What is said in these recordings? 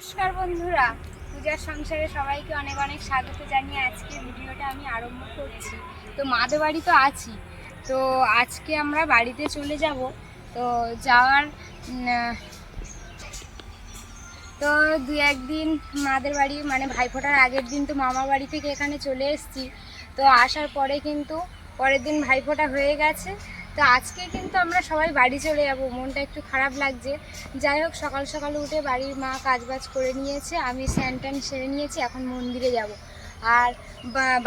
নমস্কার বন্ধুরা। পূজার সংসারে সবাইকে অনেক অনেক স্বাগত জানিয়ে আজকে ভিডিওটা আমি আরম্ভ করছি। তো মাদের বাড়ি তো আছি। তো আজকে আমরা বাড়িতে চলে যাব। তো যাওয়ার তো দু একদিন মাদের বাড়ি মানে ভাইফোঁটার আগের দিন তো মামার বাড়ি থেকে এখানে চলে এসেছি। তো আসার পরে কিন্তু পরের দিন ভাইফোঁটা হয়ে গেছে। তো আজকে কিন্তু আমরা সবাই বাড়ি চলে যাব। মনটা একটু খারাপ লাগছে। যাই হোক, সকাল সকাল উঠে বাড়ির মা কাজবাজ করে নিয়েছে। আমি স্যান ট্যান সেরে নিয়েছি, এখন মন্দিরে যাব। আর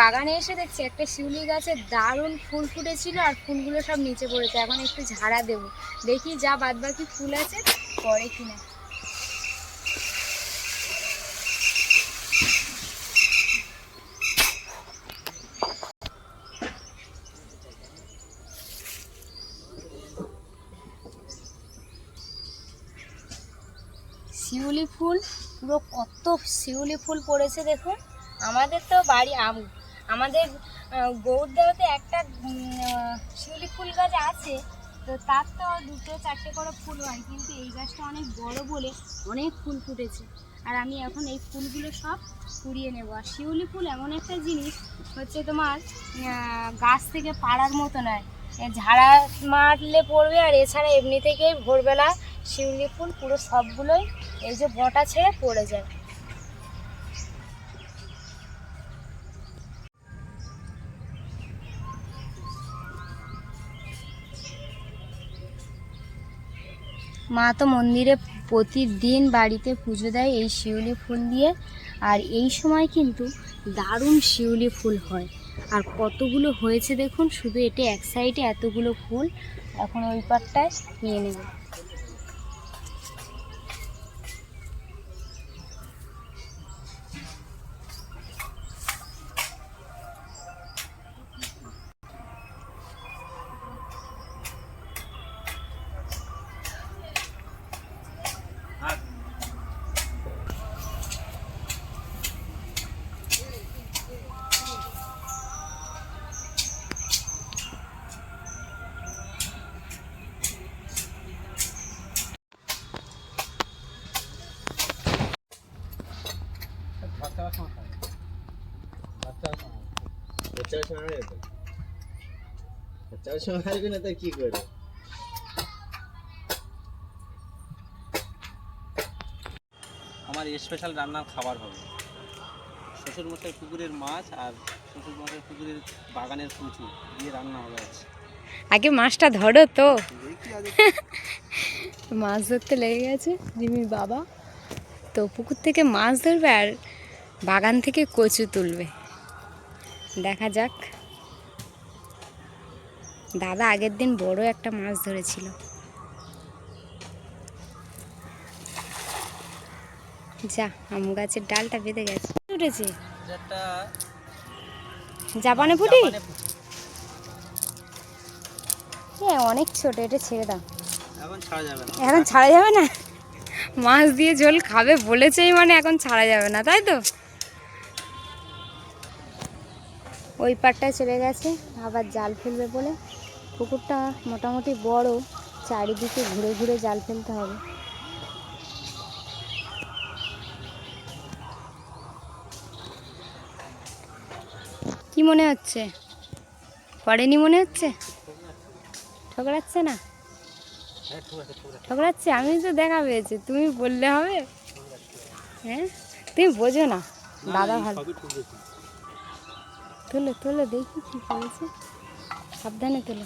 বাগানে এসে দেখছি একটা শিউলি গাছে দারুণ ফুল ফুটেছিল আর ফুলগুলো সব নিচে পড়েছে। এখন একটু ঝাড়া দেব। দেখি যা বাদবাকি ফুল আছে, পরে কিনা। শিউলি ফুল, পুরো কত শিউলি ফুল পড়েছে দেখুন। আমাদের তো বাড়ি আম। আমাদের গৌরদাওতে একটা শিউলি ফুল গাছ আছে, তো তার তো দুটো চারটে করে ফুল হয়, কিন্তু এই গাছটা অনেক বড় বলে অনেক ফুল ফুটেছে। আর আমি এখন এই ফুলগুলো সব কুড়িয়ে নেব। আর শিউলি ফুল এমন একটা জিনিস হচ্ছে তোমার গাছ থেকে পাড়ার মতো নয় ঝাড়া মারলে পড়বে আর এছাড়া এমনি থেকেই ভোরবেলা শিউলি ফুল, পুরো সবগুলোই এই যে বটা ছেড়ে পড়ে যায়। মা তো মন্দিরে প্রতিদিন বাড়িতে পুজো দেয় এই শিউলি ফুল দিয়ে। আর এই সময় কিন্তু দারুণ শিউলি ফুল হয়। আর কতগুলো হয়েছে দেখুন, শুধু এটি এক সাইডে এতগুলো ফুল। এখন ওই পাটটায় নিয়ে নেব। বাচ্চার সময় হবে সময় আসবে না তো কি করে আমার স্পেশাল রান্নার খাবার হবে। শ্বশুর মশাই পুকুরের মাছ আর শ্বশুর মশাই পুকুরের বাগানের কচু দিয়ে রান্না হবে আছে আগে মাছটা ধরো তো। মাছ ধরতে লেগে গেছে রিমির বাবা। তো পুকুর থেকে মাছ ধরবে আর বাগান থেকে কচু তুলবে। দেখা যাক। দাদা আগের দিন বড় একটা মাছ ধরেছিল। যা আম গাছের ডালটা বেঁধে গেছে। উঠেছে। জাপানে ফুটি হ্যাঁ অনেক ছোট এটা ছেড়ে দাও। এখন ছাড়া যাবে না? মাছ দিয়ে ঝোল খাবে বলেছেই মানে এখন ছাড়া যাবে না তাই তো? ওই পাটটায় চলে গেছে আবার জাল ফেলবে বলে। পুকুরটা মোটামুটি বড় চারিদিকে ঘুরে ঘুরে জাল ফেলতে হবে। কি মনে হচ্ছে? পড়েনি মনে হচ্ছে? ঠকরাচ্ছে না? ঠকরাচ্ছে? আমি তো দেখা পেয়েছি। তুমি বললে হবে? হ্যাঁ? তুমি বোঝো না। দাদা ভালো। তোলো তোলো, দেখি কি পড়েছে সাবধানে তোলো।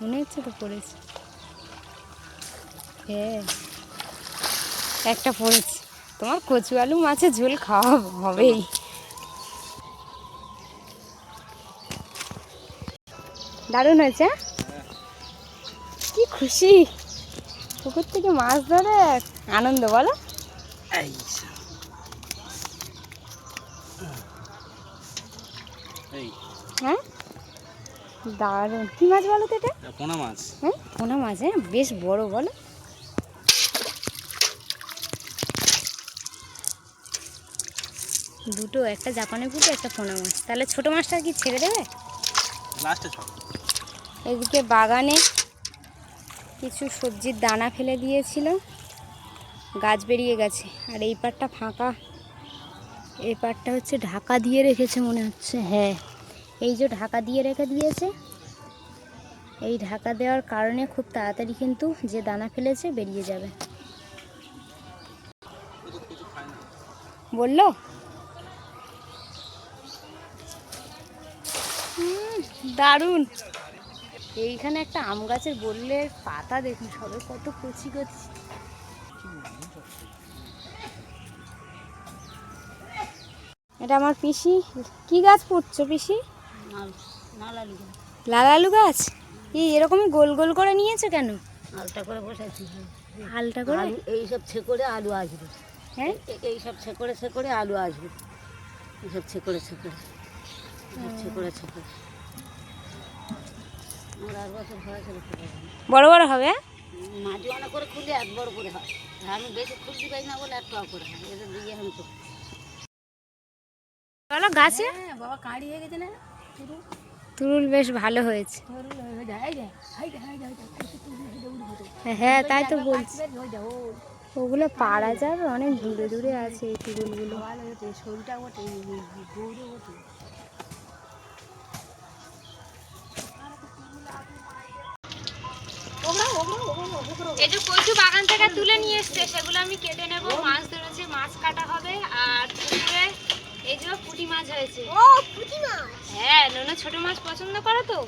মনে হচ্ছে তো পড়েছে। হ্যাঁ একটা পড়েছে। তোমার কচু আলু মাছের ঝোল খাওয়া হবেই। দারুণ হয়েছে হ্যাঁ? কি খুশি। পুকুর থেকে মাছ ধরে, আনন্দ, বলো এই সা। এই হ্যাঁ? দারুণ। কি মাছ বলো তো এটা? পোনা মাছ। হ্যাঁ পোনা মাছ হ্যাঁ? বেশ বড় বলো। দুটো একটা জাপানি পুঁটি একটা পোনা মাছ। তাহলে ছোট মাছটা কি ছেড়ে দেবে? এদিকে বাগানে কিছু সবজির দানা ফেলে দিয়েছিল। গাছ বেরিয়ে গেছে। আর এই পাটটা ফাঁকা। এই পাটটা হচ্ছে ঢাকা দিয়ে রেখেছে মনে হচ্ছে। হ্যাঁ। এই যে ঢাকা দিয়ে রেখে দিয়েছে। এই ঢাকা দেওয়ার কারণে খুব তাড়াতাড়ি কিন্তু যে দানা ফেলেছে বেরিয়ে যাবে। বলল? দারুণ। এইখানে একটা আম গাছের বললে পাতা দেখুন সবে কত কচি কচি। এটা আমার পিসি। কি গাছ পুঁতছো পিসি? লাল আলু গাছ। এই এরকমই গোল গোল করে নিয়েছো কেন? আলটা করে বসাইছি হালটা করে? আলু এইসব ছেকড়ে আলু আসবে। হ্যাঁ? এ- এইসব ছেকড়ে ছেকড়ে আলু আসবে। এইসব ছেকড়ে ছেকড়ে। ছেকড়ে ছেকড়ে। বছর বড় বড় হবে? হ্যাঁ? মাটি অনেক করে খুললে এক বড় করে হয়। আমি বেশি খুলতে পারি না বলে এক টাকা করে হয় এদের দিয়ে আমি তো গাছে? হ্যাঁ বাবা কাঁড়ি হয়ে গেছে না? তুরুল বেশ ভালো হয়েছে। হয়ে, তাই তো বলছি। ওগুলো পারা যাবে, অনেক দূরে দূরে আছে এই তুরুলগুলো। এই যে কচু বাগান থেকে তুলে নিয়ে এসছে, সেগুলো আমি কেটে নেব। মাছ ধরেছে, মাছ কাটা হবে, আর এই যে পুঁটি মাছ হয়েছে। ও পুঁটি মাছ? হ্যাঁ নোনা ছোট মাছ পছন্দ করো তো।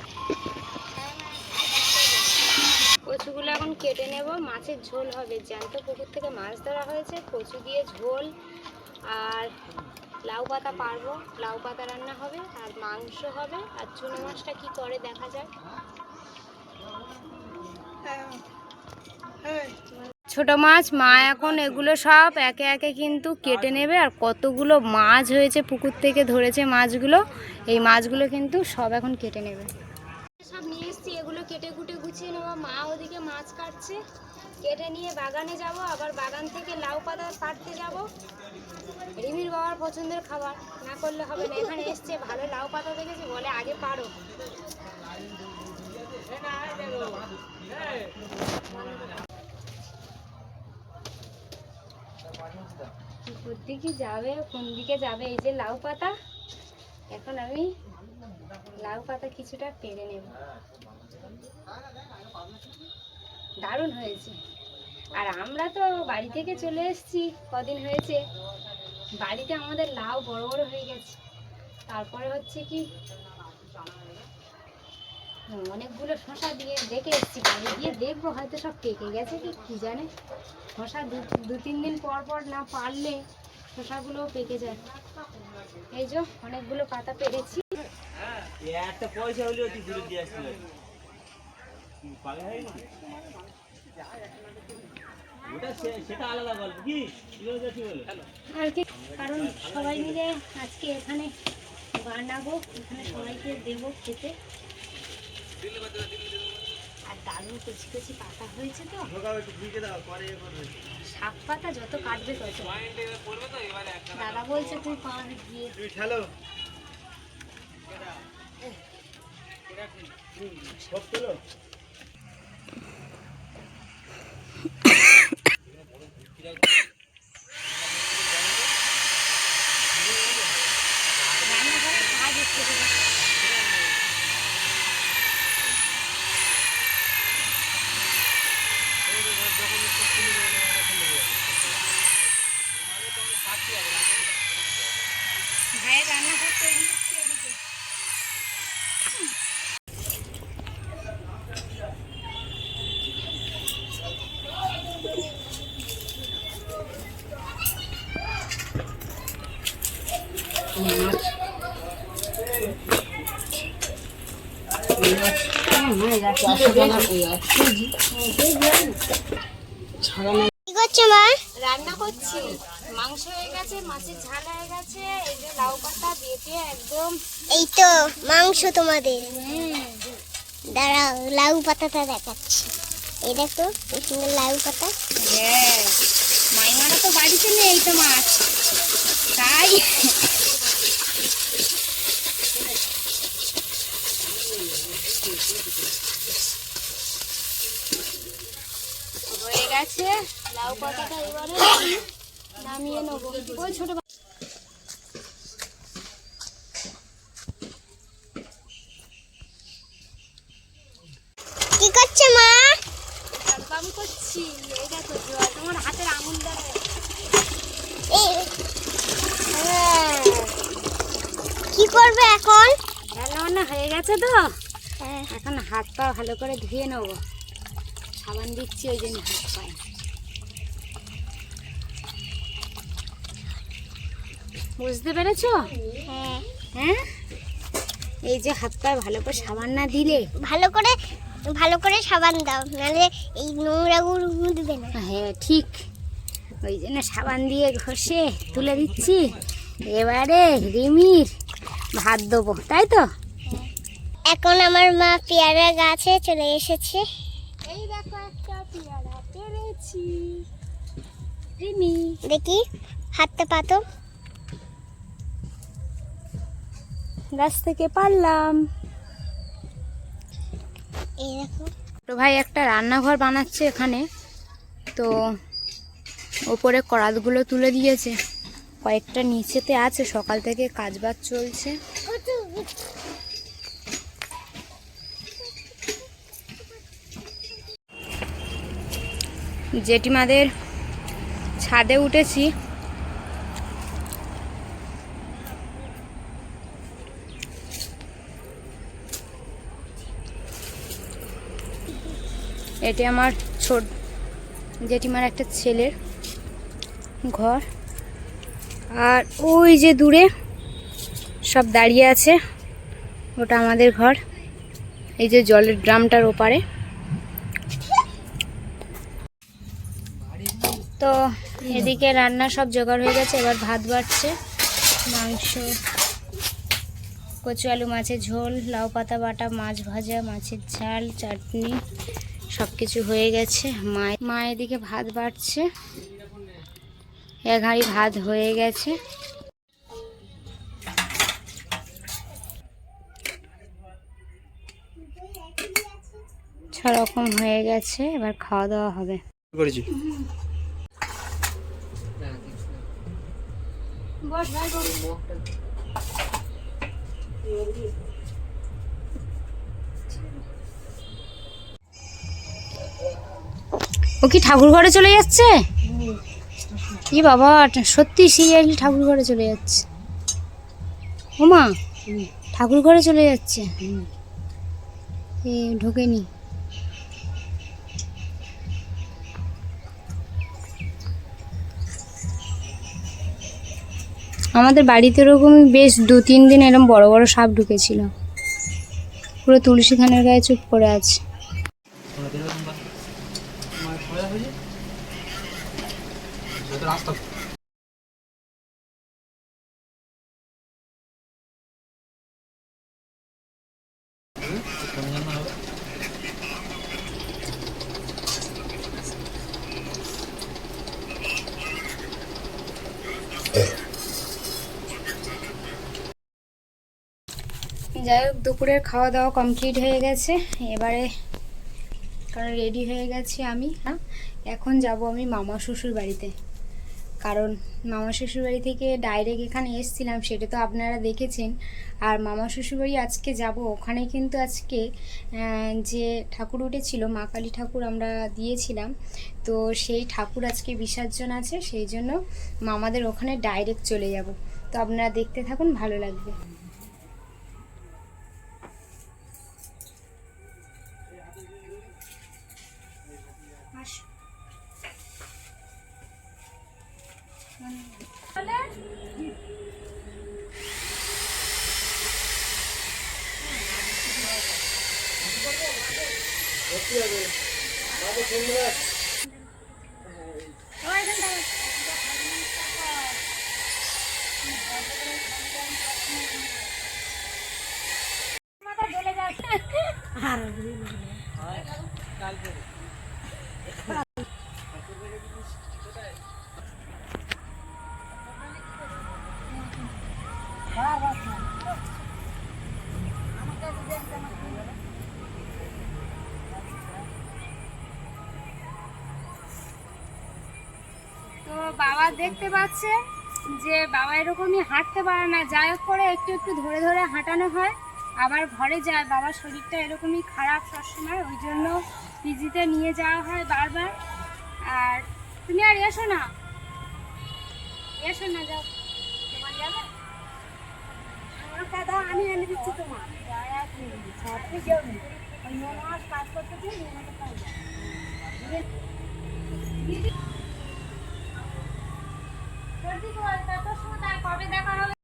কচুগুলো এখন কেটে নেব। মাছের ঝোল হবে। জ্যান্ত পুকুর থেকে মাছ ধরা হয়েছে। কচু দিয়ে ঝোল। আর লাউ পাতা পারব। লাউ পাতা রান্না হবে। আর মাংস হবে। আর চুনো মাছটা কি করে দেখা যাক। ছোট মাছ, মা এখন এগুলো সব একে একে কিন্তু কেটে নেবে আর কতগুলো মাছ হয়েছে পুকুর থেকে ধরেছে মাছগুলো, এই মাছগুলো কিন্তু সব এখন কেটে নেবে। সব নিয়ে এসছি, এগুলো কেটে কুটে গুছিয়ে নেব মা ওদিকে মাছ কাটছে, কেটে নিয়ে বাগানে যাব, আবার বাগান থেকে লাউ পাতা কাটতে যাব। রিমির বাবার পছন্দের খাবার, না করলে হবে না। এখানে এসছে, ভালো লাউ পাতা দেখেছে, বলে আগে পারো। কোন যাবে কোন দিকে যাবে? এই যে লাউ পাতা। এখন আমি লাউ পাতা কিছুটা পেরে নেব। দারুণ হয়েছে। আর আমরা তো বাড়ি থেকে চলে এসেছি, কদিন হয়েছে। বাড়িতে আমাদের লাউ বড় বড় হয়ে গেছে। তারপরে হচ্ছে কি? অনেকগুলো শশা দিয়ে দেখে এসেছি। বাড়ি গিয়ে দেখব হয়তো সব পেকে গেছে কি কি জানে? শশা দু দু তিন দিন পর পর না পারলে শশাগুলোও পেকে যায়। এই যে অনেকগুলো পাতা পেরেছি। একটা পয়সা দিয়ে কারণ সবাই মিলে আজকে এখানে বানাবো এখানে সবাইকে দেবো খেতে। আর দারুণ কচি কচি পাতা হয়েছে তো। শাক পাতা যত কাটবে তত। দাদা বলছে তুই পাঁচ তুই সব তোলো রান্নাঘরে কাজ হচ্ছে তো। ভাইয়ের রান্নাঘর তৈরি হচ্ছে এদিকে রান্না করছি। মাংস হয়ে গেছে মাছের ঝাল হয়ে গেছে এই যে লাউ পাতা বেটে একদম। এই তো মাংস তোমাদের। দাঁড়াও লাউ পাতাটা দেখাচ্ছি। এই দেখো এই সুন্দর লাউ পাতা। হ্যাঁ মাইমারা তো বাড়িতে নেই তো মাছ তাই গেছে লাউ পাতাটা এবারে নামিয়ে নেব। ওই ছোট কি করছে মা? করছি। এই দেখো জল তোমার হাতের আঙুল হ্যাঁ। কি করবে এখন? রান্না হয়ে গেছে তো? হ্যাঁ। এখন হাত পা ভালো করে ধুয়ে নেব। সাবান দিচ্ছি ওই জন্য হাত পায়ে। বুঝতে পেরেছ? হ্যাঁ? হ্যাঁ এই যে হাত পায়ে ভালো করে সাবান না দিলে? ভালো করে ভালো করে সাবান দাও নাহলে এই নোংরা নোংরাগুলো মুদবে না। হ্যাঁ ঠিক। ওই জন্য সাবান দিয়ে ঘষে তুলে দিচ্ছি। এবারে রিমির ভাত দেবো তাই তো? এখন আমার মা পেয়ারা গাছে চলে এসেছে। এই দেখো একটা পেয়ারা পেরেছি। রিমি দেখি হাতটা পাতো। গাছ থেকে পারলাম। তো ভাই একটা রান্নাঘর বানাচ্ছে এখানে। তো ওপরে করাতগুলো তুলে দিয়েছে। কয়েকটা নিচেতে আছে সকাল থেকে কাজবাজ চলছে। জেঠিমাদের ছাদে উঠেছি। এটি আমার ছোট জেঠিমার একটা ছেলের ঘর। আর ওই যে দূরে সব দাঁড়িয়ে আছে, ওটা আমাদের ঘর। এই যে জলের ড্রামটার ওপারে। তো এদিকে রান্না সব জোগাড় হয়ে গেছে, এবার ভাত বাড়ছে। মাংস, কচু আলু, মাছের ঝোল, লাউ পাতা বাটা, মাছ ভাজা, মাছের ঝাল, চাটনি। সব কিছু হয়ে গেছে। মা মা এদিকে ভাত বাড়ছে। এক হাঁড়ি ভাত হয়ে গেছে। ছ রকম হয়ে গেছে এবার খাওয়া দাওয়া হবে। করেছি। ও কি ঠাকুর ঘরে চলে যাচ্ছে? কি বাবা, সত্যি সিরিয়াসলি ঠাকুর ঘরে চলে যাচ্ছে। ও ওমা ঠাকুর ঘরে চলে যাচ্ছে? এ ঢোকেনি আমাদের বাড়িতে এরকমই বেশ দু, তিন দিন এরকম বড় বড় সাপ ঢুকেছিল। পুরো তুলসী থানের গায়ে চুপ করে আছে। যাই হোক দুপুরের খাওয়া দাওয়া কমপ্লিট হয়ে গেছে। এবারে কারণ রেডি হয়ে গেছি আমি। হ্যাঁ এখন যাব আমি মামা শ্বশুর বাড়িতে। কারণ মামা শ্বশুরবাড়ি থেকে ডাইরেক্ট এখানে এসছিলাম, সেটা তো আপনারা দেখেছেন। আর মামা শ্বশুরবাড়ি আজকে যাব, ওখানে কিন্তু আজকে যে ঠাকুর উঠেছিল, মা কালী ঠাকুর আমরা দিয়েছিলাম। তো সেই ঠাকুর আজকে বিসর্জন আছে, সেই জন্য মামাদের ওখানে ডাইরেক্ট চলে যাব। তো আপনারা দেখতে থাকুন, ভালো লাগবে। দেখতে পাচ্ছে যে বাবা এরকমই হাঁটতে পারে না। যাই হোক করে একটু একটু ধরে ধরে হাঁটানো হয়। আবার ঘরে যায়, বাবার শরীরটা এরকমই খারাপ সবসময়, ওই জন্য পিজিতে নিয়ে যাওয়া হয় বারবার। আর তুমি আর এসো না। এসো না, যাও। দাদা আমি এনে দিচ্ছি তোমার। মনোহাসে পাই সর্দি তো আর কত সময় তার কবে দেখা হবে? এখন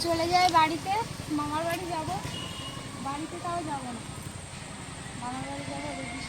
চলে যাই বাড়িতে মামার বাড়ি যাব। বাড়িতে তাও যাব না। মামার বাড়ি যাব রোগী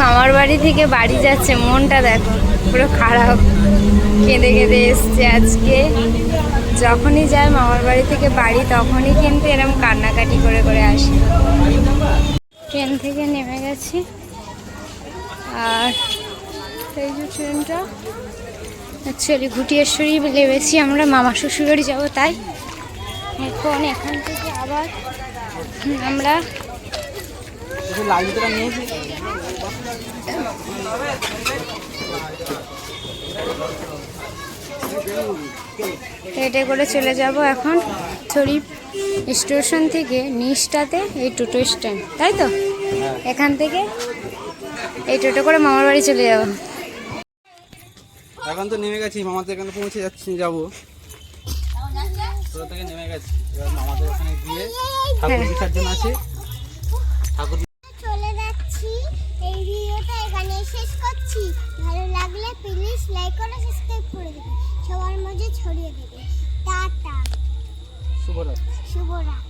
মামার বাড়ি থেকে বাড়ি যাচ্ছে, মনটা দেখো, পুরো খারাপ। কেঁদে কেঁদে এসছে আজকে। যখনই যায় মামার বাড়ি থেকে বাড়ি, তখনই কিন্তু এরকম কান্নাকাটি করে করে আসে। ট্রেন থেকে নেমে গেছি। আর এই যে ট্রেনটা, অ্যাকচুয়ালি ঘুটিয়েশ্বরী নেমেছি আমরা, মামা শ্বশুর বাড়ি যাব তাই। এখন এখান থেকে আবার আমরা হেঁটে করে চলে যাব এখন শরীফ স্টেশন থেকে নিচটাতে এই টোটো স্ট্যান্ড তাই তো? এখান থেকে এই টোটো করে মামার বাড়ি চলে যাব। এখন তো নেমে গেছি মামাদের এখানে পৌঁছে যাচ্ছি যাব। টোটো থেকে নেমে গেছি এবার মামাদের ওখানে গিয়ে ঠাকুর বিসর্জন আছে। ঠাকুর করছি। ভালো লাগলে প্লিজ লাইক করে সাবস্ক্রাইব করে দেবে। সবার মাঝে ছড়িয়ে দেবে। টাটা। শুভরাত্রি। শুভরাত্রি।